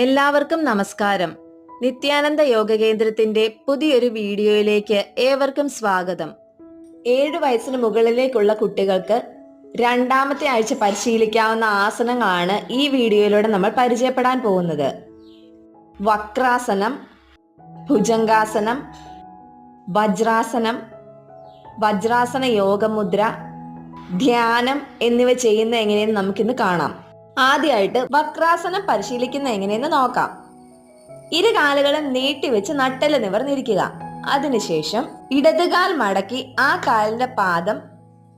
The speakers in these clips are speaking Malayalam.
എല്ലാവർക്കും നമസ്കാരം. നിത്യാനന്ദ യോഗ കേന്ദ്രത്തിന്റെ പുതിയൊരു വീഡിയോയിലേക്ക് ഏവർക്കും സ്വാഗതം. ഏഴു വയസ്സിന് മുകളിലേക്കുള്ള കുട്ടികൾക്ക് രണ്ടാമത്തെ ആഴ്ച പരിശീലിക്കാവുന്ന ആസനങ്ങളാണ് ഈ വീഡിയോയിലൂടെ നമ്മൾ പരിചയപ്പെടാൻ പോകുന്നത്. വക്രാസനം ഭുജംഗാസനം വജ്രാസനം വജ്രാസന യോഗമുദ്ര ധ്യാനം എന്നിവ ചെയ്യുന്ന എങ്ങനെയെന്ന് നമുക്കിന്ന് കാണാം. ആദ്യമായിട്ട് വക്രാസനം പരിശീലിക്കുന്ന എങ്ങനെയെന്ന് നോക്കാം. ഇരു കാലുകളും നീട്ടിവെച്ച് നട്ടൽ നിവർന്നിരിക്കുക. അതിനുശേഷം ഇടതുകാൽ മടക്കി ആ കാലിന്റെ പാദം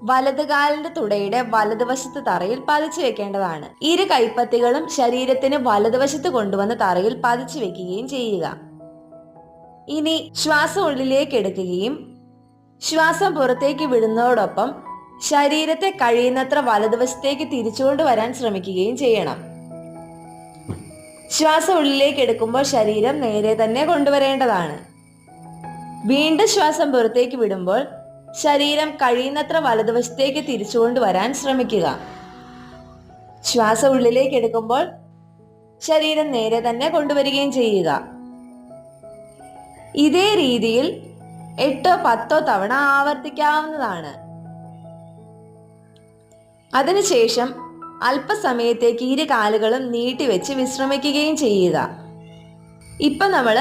വലതുകാലിന്റെ തുടയുടെ വലതുവശത്ത് തറയിൽ പതിച്ചു വെക്കേണ്ടതാണ്. ഇരു കൈപ്പത്തികളും ശരീരത്തിന് വലതുവശത്ത് കൊണ്ടുവന്ന് തറയിൽ പതിച്ചു വെക്കുകയും ചെയ്യുക. ഇനി ശ്വാസം ഉള്ളിലേക്ക് എടുക്കുകയും ശ്വാസം പുറത്തേക്ക് വിടുന്നതോടൊപ്പം ശരീരത്തെ കഴിയുന്നത്ര വലതുവശത്തേക്ക് തിരിച്ചുകൊണ്ട് വരാൻ ശ്രമിക്കുകയും ചെയ്യണം. ശ്വാസം ഉള്ളിലേക്ക് എടുക്കുമ്പോൾ ശരീരം നേരെ തന്നെ കൊണ്ടുവരേണ്ടതാണ്. വീണ്ടും ശ്വാസം പുറത്തേക്ക് വിടുമ്പോൾ ശരീരം കഴിയുന്നത്ര വലതുവശത്തേക്ക് തിരിച്ചുകൊണ്ട് വരാൻ ശ്രമിക്കുക. ശ്വാസം ഉള്ളിലേക്ക് എടുക്കുമ്പോൾ ശരീരം നേരെ തന്നെ കൊണ്ടുവരികയും ചെയ്യുക. ഇതേ രീതിയിൽ എട്ടോ പത്തോ തവണ ആവർത്തിക്കാവുന്നതാണ്. അതിനുശേഷം അല്പസമയത്തേക്ക് ഇരു കാലുകളും നീട്ടിവെച്ച് വിശ്രമിക്കുകയും ചെയ്യുക. ഇപ്പം നമ്മൾ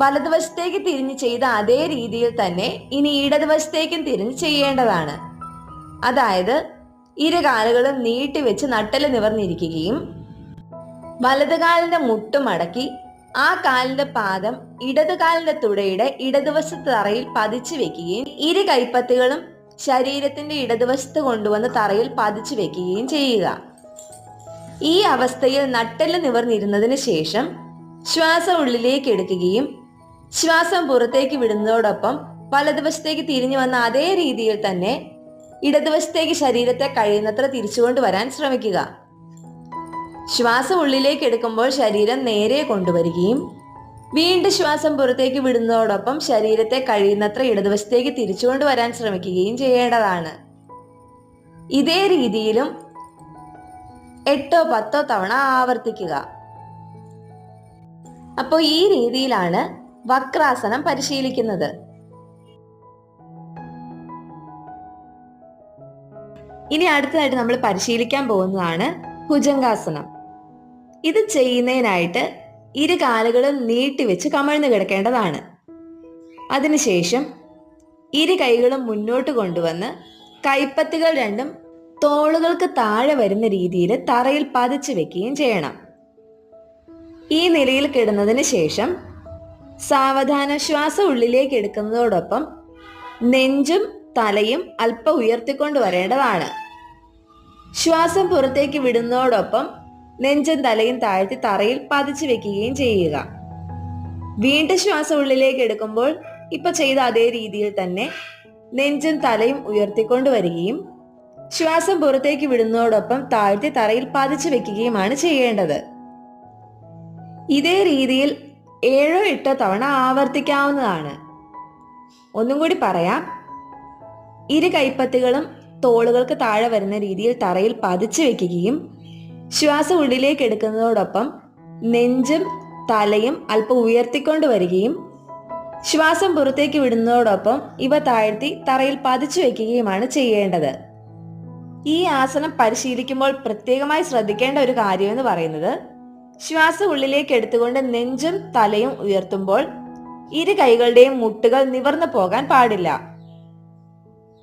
വലതുവശത്തേക്ക് തിരിഞ്ഞ് ചെയ്ത അതേ രീതിയിൽ തന്നെ ഇനി ഇടതുവശത്തേക്കും തിരിഞ്ഞ് ചെയ്യേണ്ടതാണ്. അതായത് ഇരു കാലുകളും നീട്ടിവെച്ച് നട്ടൽ നിവർന്നിരിക്കുകയും വലതുകാലിന്റെ മുട്ട് മടക്കി ആ കാലിന്റെ പാദം ഇടതുകാലിന്റെ തുടയുടെ ഇടതുവശത്ത് തറയിൽ പതിച്ചു വെക്കുകയും ഇരു കൈപ്പത്തികളും ശരീരത്തിന്റെ ഇടതുവശത്ത് കൊണ്ടുവന്ന് തറയിൽ പതിച്ചു വെക്കുകയും ചെയ്യുക. ഈ അവസ്ഥയിൽ നട്ടെല്ല് നിവർന്നിരുന്നതിന് ശേഷം ശ്വാസം ഉള്ളിലേക്ക് എടുക്കുകയും ശ്വാസം പുറത്തേക്ക് വിടുന്നതോടൊപ്പം വലതുവശത്തേക്ക് തിരിഞ്ഞു വന്ന അതേ രീതിയിൽ തന്നെ ഇടതുവശത്തേക്ക് ശരീരത്തെ കഴിയുന്നത്ര തിരിച്ചുകൊണ്ടുവരാൻ ശ്രമിക്കുക. ശ്വാസം ഉള്ളിലേക്ക് എടുക്കുമ്പോൾ ശരീരം നേരെ കൊണ്ടുവരികയും വീണ്ടും ശ്വാസം പുറത്തേക്ക് വിടുന്നതോടൊപ്പം ശരീരത്തെ കഴിയുന്നത്ര ഇടതുവശത്തേക്ക് തിരിച്ചുകൊണ്ട് വരാൻ ശ്രമിക്കുകയും ചെയ്യേണ്ടതാണ്. ഇതേ രീതിയിലും എട്ടോ പത്തോ തവണ ആവർത്തിക്കുക. അപ്പോൾ ഈ രീതിയിലാണ് വക്രാസനം പരിശീലിക്കുന്നത്. ഇനി അടുത്തതായിട്ട് നമ്മൾ പരിശീലിക്കാൻ പോകുന്നതാണ് ഭുജംഗാസനം. ഇത് ചെയ്യുന്നതിനായിട്ട് ഇരു കാലുകളും നീട്ടിവെച്ച് കമഴ്ന്നു കിടക്കേണ്ടതാണ്. അതിനുശേഷം ഇരു കൈകളും മുന്നോട്ട് കൊണ്ടുവന്ന് കൈപ്പത്തികൾ രണ്ടും തോളുകൾക്ക് താഴെ വരുന്ന രീതിയിൽ തറയിൽ പതിച്ചു വെക്കുകയും ചെയ്യണം. ഈ നിലയിൽ കിടന്നതിന് ശേഷം സാവധാന ശ്വാസം ഉള്ളിലേക്ക് എടുക്കുന്നതോടൊപ്പം നെഞ്ചും തലയും അല്പം ഉയർത്തിക്കൊണ്ട് വരേണ്ടതാണ്. ശ്വാസം പുറത്തേക്ക് വിടുന്നതോടൊപ്പം നെഞ്ചും തലയും താഴ്ത്തി തറയിൽ പതിച്ചു വെക്കുകയും ചെയ്യുക. വീണ്ടും ശ്വാസം ഉള്ളിലേക്ക് എടുക്കുമ്പോൾ ഇപ്പൊ ചെയ്ത അതേ രീതിയിൽ തന്നെ നെഞ്ചും തലയും ഉയർത്തിക്കൊണ്ട് വരികയും ശ്വാസം പുറത്തേക്ക് വിടുന്നതോടൊപ്പം താഴ്ത്തി തറയിൽ പതിച്ചു വെക്കുകയുമാണ് ചെയ്യേണ്ടത്. ഇതേ രീതിയിൽ ഏഴോ എട്ടോ തവണ ആവർത്തിക്കാവുന്നതാണ്. ഒന്നും കൂടി പറയാം. ഇരു കൈപ്പത്തികളും തോളുകൾക്ക് താഴെ വരുന്ന രീതിയിൽ തറയിൽ പതിച്ചു വെക്കുകയും ശ്വാസം ഉള്ളിലേക്ക് എടുക്കുന്നതോടൊപ്പം നെഞ്ചും തലയും അല്പം ഉയർത്തിക്കൊണ്ട് വരികയും ശ്വാസം പുറത്തേക്ക് വിടുന്നതോടൊപ്പം ഇവ താഴ്ത്തി തറയിൽ പതിച്ചു വയ്ക്കുകയുമാണ് ചെയ്യേണ്ടത്. ഈ ആസനം പരിശീലിക്കുമ്പോൾ പ്രത്യേകമായി ശ്രദ്ധിക്കേണ്ട ഒരു കാര്യം എന്ന് പറയുന്നത് ശ്വാസം ഉള്ളിലേക്ക് എടുത്തുകൊണ്ട് നെഞ്ചും തലയും ഉയർത്തുമ്പോൾ ഇരു കൈകളുടെയും മുട്ടുകൾ നിവർന്നു പോകാൻ പാടില്ല.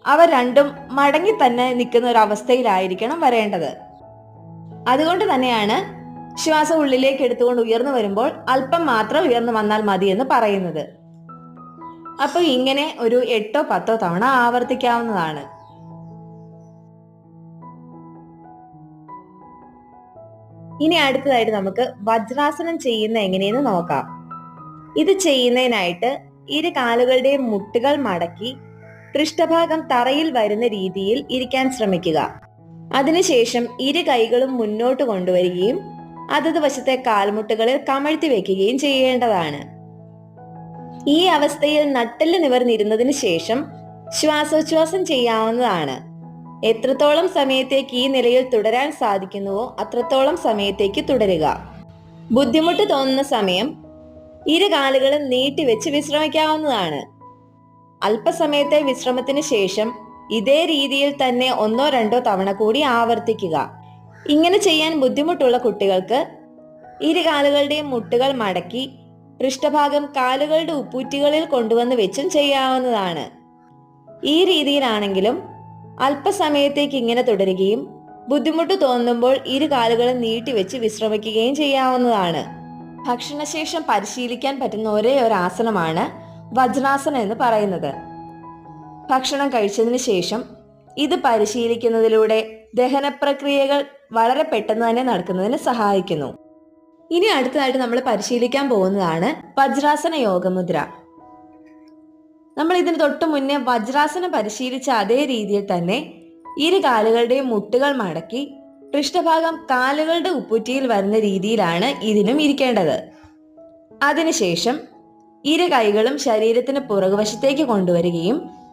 അവ രണ്ടും മടങ്ങി തന്നെ നിൽക്കുന്ന ഒരു അവസ്ഥയിലായിരിക്കണം വരേണ്ടത്. അതുകൊണ്ട് തന്നെയാണ് ശ്വാസം ഉള്ളിലേക്ക് എടുത്തുകൊണ്ട് ഉയർന്നു വരുമ്പോൾ അല്പം മാത്രം ഉയർന്നു വന്നാൽ മതി എന്ന് പറയുന്നത്. അപ്പൊ ഇങ്ങനെ ഒരു എട്ടോ പത്തോ തവണ ആവർത്തിക്കാവുന്നതാണ്. ഇനി അടുത്തതായിട്ട് നമുക്ക് വജ്രാസനം ചെയ്യുന്ന എങ്ങനെയെന്ന് നോക്കാം. ഇത് ചെയ്യുന്നതിനായിട്ട് ഇരു കാലുകളുടെയും മുട്ടുകൾ മടക്കി പൃഷ്ഠഭാഗം തറയിൽ വരുന്ന രീതിയിൽ ഇരിക്കാൻ ശ്രമിക്കുക. അതിനുശേഷം ഇരു കൈകളും മുന്നോട്ട് കൊണ്ടുവരികയും അതത് വശത്തെ കാൽമുട്ടുകളിൽ കമഴ്ത്തി വെക്കുകയും ചെയ്യേണ്ടതാണ്. ഈ അവസ്ഥയിൽ നട്ടെല്ല് നിവർന്നിരുന്നതിന് ശേഷം ശ്വാസോച്ഛ്വാസം ചെയ്യാവുന്നതാണ്. എത്രത്തോളം സമയത്തേക്ക് ഈ നിലയിൽ തുടരാൻ സാധിക്കുന്നുവോ അത്രത്തോളം സമയത്തേക്ക് തുടരുക. ബുദ്ധിമുട്ട് തോന്നുന്ന സമയം ഇരു കാലുകളും നീട്ടിവെച്ച് വിശ്രമിക്കാവുന്നതാണ്. അല്പസമയത്തെ വിശ്രമത്തിന് ശേഷം ഇതേ രീതിയിൽ തന്നെ ഒന്നോ രണ്ടോ തവണ കൂടി ആവർത്തിക്കുക. ഇങ്ങനെ ചെയ്യാൻ ബുദ്ധിമുട്ടുള്ള കുട്ടികൾക്ക് ഇരു കാലുകളുടെയും മുട്ടുകൾ മടക്കി പൃഷ്ഠഭാഗം കാലുകളുടെ ഉപ്പൂറ്റികളിൽ കൊണ്ടുവന്ന് വെച്ചും ചെയ്യാവുന്നതാണ്. ഈ രീതിയിലാണെങ്കിലും അല്പസമയത്തേക്ക് ഇങ്ങനെ തുടരുകയും ബുദ്ധിമുട്ട് തോന്നുമ്പോൾ ഇരു കാലുകളും നീട്ടിവെച്ച് വിശ്രമിക്കുകയും ചെയ്യാവുന്നതാണ്. ഭക്ഷണശേഷം പരിശീലിക്കാൻ പറ്റുന്ന ഒരേ ഒരു ആസനമാണ് വജ്രാസനം എന്ന് പറയുന്നത്. ഭക്ഷണം കഴിച്ചതിന് ശേഷം ഇത് പരിശീലിക്കുന്നതിലൂടെ ദഹന പ്രക്രിയകൾ വളരെ പെട്ടെന്ന് തന്നെ നടക്കുന്നതിന് സഹായിക്കുന്നു. ഇനി അടുത്തതായിട്ട് നമ്മൾ പരിശീലിക്കാൻ പോകുന്നതാണ് വജ്രാസന യോഗമുദ്ര. നമ്മൾ ഇതിന് തൊട്ട് മുന്നേ വജ്രാസനം പരിശീലിച്ച അതേ രീതിയിൽ തന്നെ ഇരു കാലുകളുടെയും മുട്ടുകൾ മടക്കി പൃഷ്ഠഭാഗം കാലുകളുടെ ഉപ്പുറ്റിയിൽ വരുന്ന രീതിയിലാണ് ഇതിനും ഇരിക്കേണ്ടത്. അതിനുശേഷം ഇരു കൈകളും ശരീരത്തിന് പുറകുവശത്തേക്ക് കൊണ്ടുവരികയും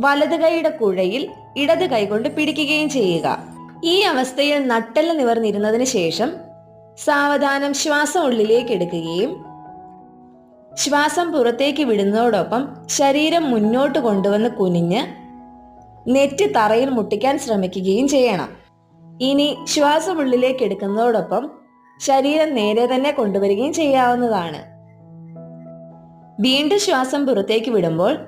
വലത് കൈയുടെ കുഴയിൽ ഇടത് കൈകൊണ്ട് പിടിക്കുകയും ചെയ്യുക. ഈ അവസ്ഥയിൽ നട്ടെല്ല് നിവർന്നിരുന്നതിന് ശേഷം സാവധാനം ശ്വാസം ഉള്ളിലേക്ക് എടുക്കുകയും ശ്വാസം പുറത്തേക്ക് വിടുന്നതോടൊപ്പം ശരീരം മുന്നോട്ട് കൊണ്ടുവന്ന് കുനിഞ്ഞ് നെറ്റ് തറയിൽ മുട്ടിക്കാൻ ശ്രമിക്കുകയും ചെയ്യണം. ഇനി ശ്വാസം ഉള്ളിലേക്ക് എടുക്കുന്നതോടൊപ്പം ശരീരം നേരെ തന്നെ കൊണ്ടുവരികയും ചെയ്യാവുന്നതാണ്. വീണ്ടും ശ്വാസം പുറത്തേക്ക് വിടുമ്പോൾ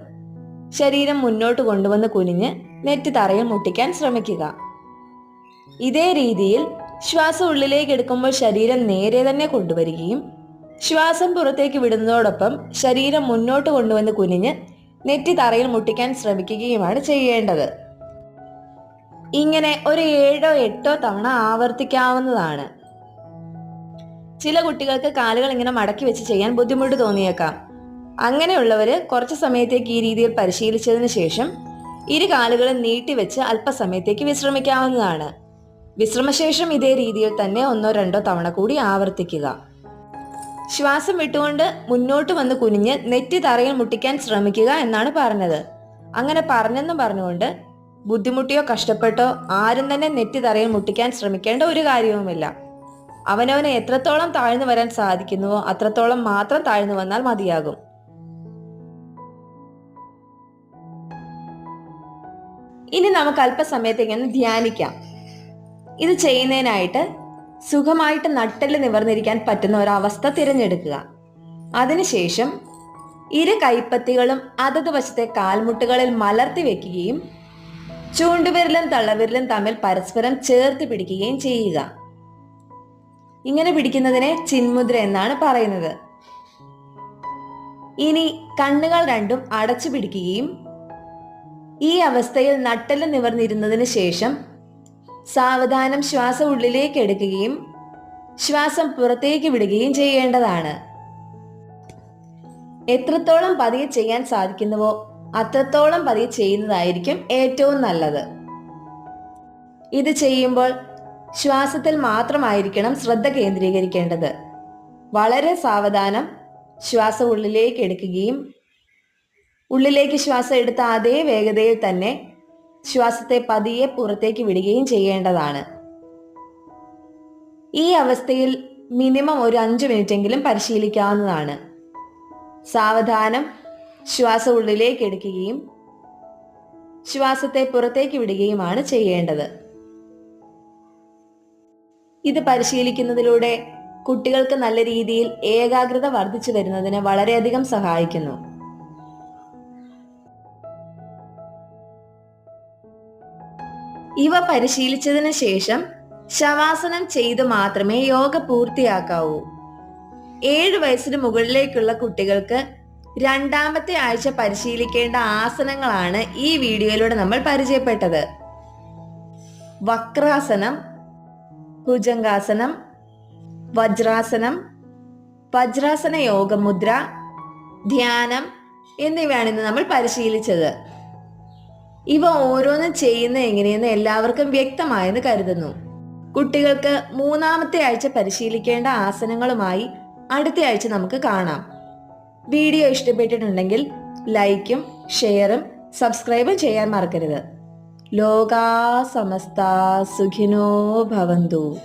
ശരീരം മുന്നോട്ട് കൊണ്ടുവന്ന് കുനിഞ്ഞ് നെറ്റ് തറയിൽ മുട്ടിക്കാൻ ശ്രമിക്കുക. ഇതേ രീതിയിൽ ശ്വാസം ഉള്ളിലേക്ക് എടുക്കുമ്പോൾ ശരീരം നേരെ തന്നെ കൊണ്ടുവരികയും ശ്വാസം പുറത്തേക്ക് വിടുന്നതോടൊപ്പം ശരീരം മുന്നോട്ട് കൊണ്ടുവന്ന് കുനിഞ്ഞ് നെറ്റി തറയിൽ മുട്ടിക്കാൻ ശ്രമിക്കുകയുമാണ് ചെയ്യേണ്ടത്. ഇങ്ങനെ ഒരു ഏഴോ എട്ടോ തവണ ആവർത്തിക്കാവുന്നതാണ്. ചില കുട്ടികൾക്ക് കാലുകൾ ഇങ്ങനെ മടക്കി വെച്ച് ചെയ്യാൻ ബുദ്ധിമുട്ട് തോന്നിയേക്കാം. അങ്ങനെയുള്ളവര് കുറച്ച് സമയത്തേക്ക് ഈ രീതിയിൽ പരിശീലിച്ചതിന് ശേഷം ഇരു കാലുകളും നീട്ടിവെച്ച് അല്പസമയത്തേക്ക് വിശ്രമിക്കാവുന്നതാണ്. വിശ്രമശേഷം ഇതേ രീതിയിൽ തന്നെ ഒന്നോ രണ്ടോ തവണ കൂടി ആവർത്തിക്കുക. ശ്വാസം വിട്ടുകൊണ്ട് മുന്നോട്ട് വന്ന് കുനിഞ്ഞ് നെറ്റി തറയിൽ മുട്ടിക്കാൻ ശ്രമിക്കുക എന്നാണ് പറഞ്ഞത്. അങ്ങനെ പറഞ്ഞെന്നും പറഞ്ഞുകൊണ്ട് ബുദ്ധിമുട്ടിയോ കഷ്ടപ്പെട്ടോ ആരും തന്നെ നെറ്റി തറയിൽ മുട്ടിക്കാൻ ശ്രമിക്കേണ്ട ഒരു കാര്യവുമില്ല. അവനവന് എത്രത്തോളം താഴ്ന്നു വരാൻ സാധിക്കുന്നുവോ അത്രത്തോളം മാത്രം താഴ്ന്നു വന്നാൽ മതിയാകും. ഇനി നമുക്ക് അല്പസമയത്തേക്ക് ഒന്ന് ധ്യാനിക്കാം. ഇത് ചെയ്യുന്നതിനായിട്ട് സുഖമായിട്ട് നട്ടൽ നിവർന്നിരിക്കാൻ പറ്റുന്ന ഒരവസ്ഥ തിരഞ്ഞെടുക്കുക. അതിനുശേഷം ഇരു കൈപ്പത്തികളും അതത് വശത്തെ കാൽമുട്ടുകളിൽ മലർത്തി വെക്കുകയും ചൂണ്ടുവിരലും തള്ളവിരലും തമ്മിൽ പരസ്പരം ചേർത്ത് പിടിക്കുകയും ചെയ്യുക. ഇങ്ങനെ പിടിക്കുന്നതിനെ ചിന്മുദ്ര എന്നാണ് പറയുന്നത്. ഇനി കണ്ണുകൾ രണ്ടും അടച്ചു പിടിക്കുകയും ഈ അവസ്ഥയിൽ നട്ടൽ നിവർന്നിരുന്നതിന് ശേഷം സാവധാനം ശ്വാസം ഉള്ളിലേക്ക് എടുക്കുകയും ശ്വാസം പുറത്തേക്ക് വിടുകയും ചെയ്യേണ്ടതാണ്. എത്രത്തോളം പതിയെ ചെയ്യാൻ സാധിക്കുന്നുവോ അത്രത്തോളം പതിയെ ചെയ്യുന്നതായിരിക്കും ഏറ്റവും നല്ലത്. ഇത് ചെയ്യുമ്പോൾ ശ്വാസത്തിൽ മാത്രമായിരിക്കണം ശ്രദ്ധ കേന്ദ്രീകരിക്കേണ്ടത്. വളരെ സാവധാനം ശ്വാസം ഉള്ളിലേക്ക് എടുക്കുകയും ഉള്ളിലേക്ക് ശ്വാസം എടുത്ത അതേ വേഗതയിൽ തന്നെ ശ്വാസത്തെ പതിയെ പുറത്തേക്ക് വിടുകയും ചെയ്യേണ്ടതാണ്. ഈ അവസ്ഥയിൽ മിനിമം ഒരു അഞ്ചു മിനിറ്റെങ്കിലും പരിശീലിക്കാവുന്നതാണ്. സാവധാനം ശ്വാസം ഉള്ളിലേക്ക് എടുക്കുകയും ശ്വാസത്തെ പുറത്തേക്ക് വിടുകയുമാണ് ചെയ്യേണ്ടത്. ഇത് പരിശീലിക്കുന്നതിലൂടെ കുട്ടികൾക്ക് നല്ല രീതിയിൽ ഏകാഗ്രത വർദ്ധിച്ചു വരുന്നതിന് വളരെയധികം സഹായിക്കുന്നു. ഇവ പരിശീലിച്ചതിന് ശേഷം ശവാസനം ചെയ്ത് മാത്രമേ യോഗ പൂർത്തിയാക്കാവൂ. ഏഴ് വയസ്സിന് മുകളിലേക്കുള്ള കുട്ടികൾക്ക് രണ്ടാമത്തെ ആഴ്ച പരിശീലിക്കേണ്ട ആസനങ്ങളാണ് ഈ വീഡിയോയിലൂടെ നമ്മൾ പരിചയപ്പെട്ടത്. വക്രാസനം ഭുജംഗാസനം വജ്രാസനം വജ്രാസന യോഗമുദ്ര ധ്യാനം എന്നിവയാണ് ഇന്ന് നമ്മൾ പരിശീലിച്ചത്. ഇവ ഓരോന്ന് ചെയ്യുന്ന എങ്ങനെയെന്ന് എല്ലാവർക്കും വ്യക്തമായെന്ന് കരുതുന്നു. കുട്ടികൾക്ക് മൂന്നാമത്തെ ആഴ്ച പരിശീലിക്കേണ്ട ആസനങ്ങളുമായി അടുത്ത ആഴ്ച നമുക്ക് കാണാം. വീഡിയോ ഇഷ്ടപ്പെട്ടിട്ടുണ്ടെങ്കിൽ ലൈക്കും ഷെയറും സബ്സ്ക്രൈബും ചെയ്യാൻ മറക്കരുത്. ലോകാ സമസ്ത സുഖിനോ ഭവന്തു.